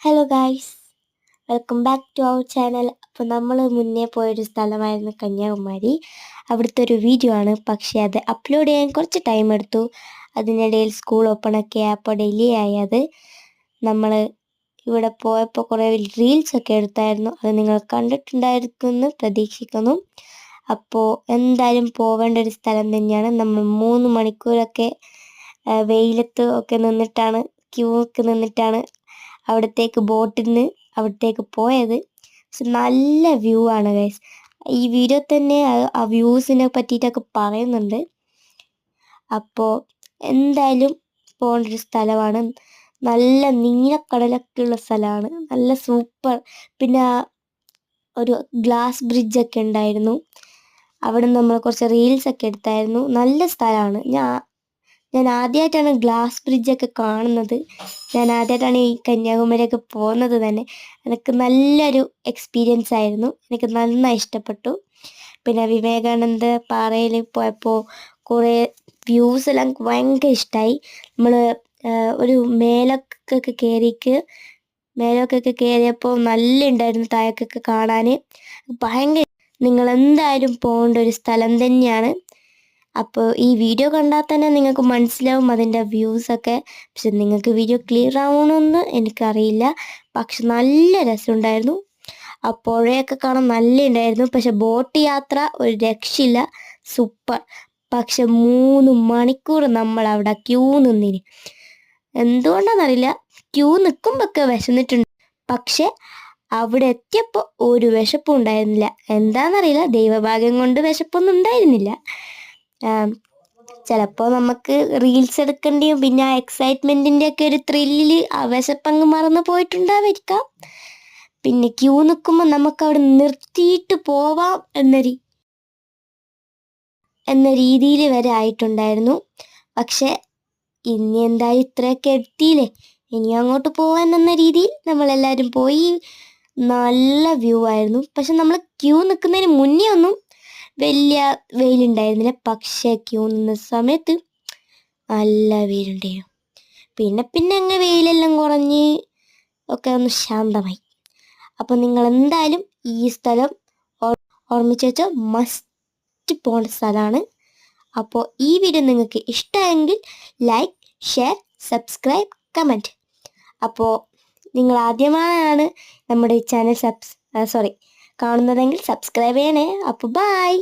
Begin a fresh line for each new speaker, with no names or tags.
Hello guys welcome back to our channel അപ്പോൾ നമ്മൾ മുന്നേ പോയൊരു സ്ഥലമായിരുന്നു കന്യാകുമാരി. അവിടുത്തെ ഒരു വീഡിയോ ആണ്. പക്ഷേ അത് അപ്ലോഡ് ചെയ്യാൻ കുറച്ച് ടൈം എടുത്തു. അതിനിടയിൽ സ്കൂൾ ഓപ്പൺ ഒക്കെ അപ്പോൾ ഡെയിലി ആയത്. നമ്മൾ ഇവിടെ പോയപ്പോൾ കുറേ റീൽസ് ഒക്കെ എടുത്തായിരുന്നു. അത് നിങ്ങൾ കണ്ടിട്ടുണ്ടായിരിക്കുമെന്ന് പ്രതീക്ഷിക്കുന്നു. അപ്പോൾ എന്തായാലും പോവേണ്ട ഒരു സ്ഥലം തന്നെയാണ്. നമ്മൾ മൂന്ന് മണിക്കൂറൊക്കെ വെയിലത്ത് ഒക്കെ നിന്നിട്ടാണ് ക്യൂ ഒക്കെ നിന്നിട്ടാണ് അവിടത്തേക്ക് ബോട്ടിൽ നിന്ന് അവിടത്തേക്ക് പോയത്. നല്ല വ്യൂ ആണ് ഗൈസ് ഈ വീഡിയോ തന്നെ ആ- വ്യൂസിനെ പറ്റിയിട്ടൊക്കെ പറയുന്നുണ്ട്. അപ്പോൾ എന്തായാലും പോകേണ്ട ഒരു സ്ഥലമാണ്. നല്ല നീലക്കടലൊക്കെ ഉള്ള സ്ഥലമാണ്. നല്ല സൂപ്പർ. പിന്നെ ഒരു ഗ്ലാസ് ബ്രിഡ്ജൊക്കെ ഉണ്ടായിരുന്നു. അവിടെ നമ്മൾ കുറച്ച് റീൽസൊക്കെ എടുത്തായിരുന്നു. നല്ല സ്ഥലമാണ്. ഞാൻ ഞാൻ ആദ്യമായിട്ടാണ് ഗ്ലാസ് ബ്രിഡ്ജൊക്കെ കാണുന്നത്. ഞാൻ ആദ്യമായിട്ടാണ് ഈ കന്യാകുമാരിയൊക്കെ പോകുന്നത് തന്നെ. എനിക്ക് നല്ലൊരു എക്സ്പീരിയൻസ് ആയിരുന്നു. എനിക്ക് നന്നായി ഇഷ്ടപ്പെട്ടു. പിന്നെ വിവേകാനന്ദ പാറയിൽ പോയപ്പോൾ കുറേ വ്യൂസ് എല്ലാം ഭയങ്കര ഇഷ്ടമായി നമ്മൾ ഒരു മേലൊക്കെ കയറിക്ക് മേലൊക്കെ കയറിയപ്പോൾ നല്ല ഉണ്ടായിരുന്നു തായക്കൊക്കെ കാണാൻ ഭയങ്കര നിങ്ങൾ എന്തായാലും പോകേണ്ട ഒരു സ്ഥലം തന്നെയാണ്. അപ്പോൾ ഈ വീഡിയോ കണ്ടാൽ തന്നെ നിങ്ങൾക്ക് മനസ്സിലാവും അതിന്റെ വ്യൂസൊക്കെ പക്ഷെ നിങ്ങൾക്ക് വീഡിയോ ക്ലിയർ ആവണമെന്ന് എനിക്കറിയില്ല. പക്ഷെ നല്ല രസമുണ്ടായിരുന്നു. ആ പുഴയൊക്കെ കാണാൻ നല്ല ഉണ്ടായിരുന്നു. പക്ഷെ ബോട്ട് യാത്ര ഒരു രക്ഷയില്ല. സൂപ്പർ. പക്ഷെ മൂന്ന് മണിക്കൂർ നമ്മൾ അവിടെ ക്യൂ നിന്നിന്. എന്തുകൊണ്ടാണെന്നറിയില്ല ക്യൂ നിൽക്കുമ്പോഴൊക്കെ വിശന്നിട്ടുണ്ട്. പക്ഷെ അവിടെ എത്തിയപ്പോൾ ഒരു വിശപ്പും ഉണ്ടായിരുന്നില്ല. എന്താണെന്നറിയില്ല ദൈവഭാഗ്യം കൊണ്ട് വിശപ്പൊന്നും ഉണ്ടായിരുന്നില്ല. ചിലപ്പോൾ നമുക്ക് റീൽസ് എടുക്കേണ്ടിയും പിന്നെ ആ എക്സൈറ്റ്മെന്റിന്റെ ഒക്കെ ഒരു ത്രില്ലിൽ അവശപ്പങ്ങ് മറന്നു പോയിട്ടുണ്ടാവായിരിക്കാം. പിന്നെ ക്യൂ നിൽക്കുമ്പോൾ നമുക്ക് അവിടെ നിർത്തിയിട്ട് പോവാം എന്ന എന്ന രീതിയിൽ വരെ ആയിട്ടുണ്ടായിരുന്നു. പക്ഷെ ഇനി എന്തായാലും ഇത്രയൊക്കെ എത്തിയില്ലേ? ഇനി അങ്ങോട്ട് പോവാൻ എന്ന രീതിയിൽ നമ്മളെല്ലാവരും പോയി. നല്ല വ്യൂ ആയിരുന്നു. പക്ഷെ നമ്മൾ ക്യൂ നിൽക്കുന്നതിന് മുന്നേ ഒന്നും വലിയ വെയിലുണ്ടായിരുന്നില്ല. പക്ഷേ ക്യൂ നിന്ന സമയത്ത് നല്ല വെയിലുണ്ടായിരുന്നു. പിന്നെ പിന്നെ അങ്ങ് വെയിലെല്ലാം കുറഞ്ഞ് ഒക്കെ ഒന്ന് ശാന്തമായി. അപ്പോൾ നിങ്ങൾ എന്തായാലും ഈ സ്ഥലം ഓർ- ഓർമ്മിച്ച് വെച്ചാൽ മസ്റ്റ് പോകേണ്ട സ്ഥലമാണ്. അപ്പോൾ ഈ വീഡിയോ നിങ്ങൾക്ക് ഇഷ്ടമായെങ്കിൽ ലൈക്ക് ഷെയർ സബ്സ്ക്രൈബ് കമന്റ്. അപ്പോൾ നിങ്ങൾ ആദ്യമായാണ് നമ്മുടെ ചാനൽ സബ്സ് സോറി കാണുന്നതെങ്കിൽ സബ്സ്ക്രൈബ് ചെയ്യണേ. അപ്പോൾ ബായ്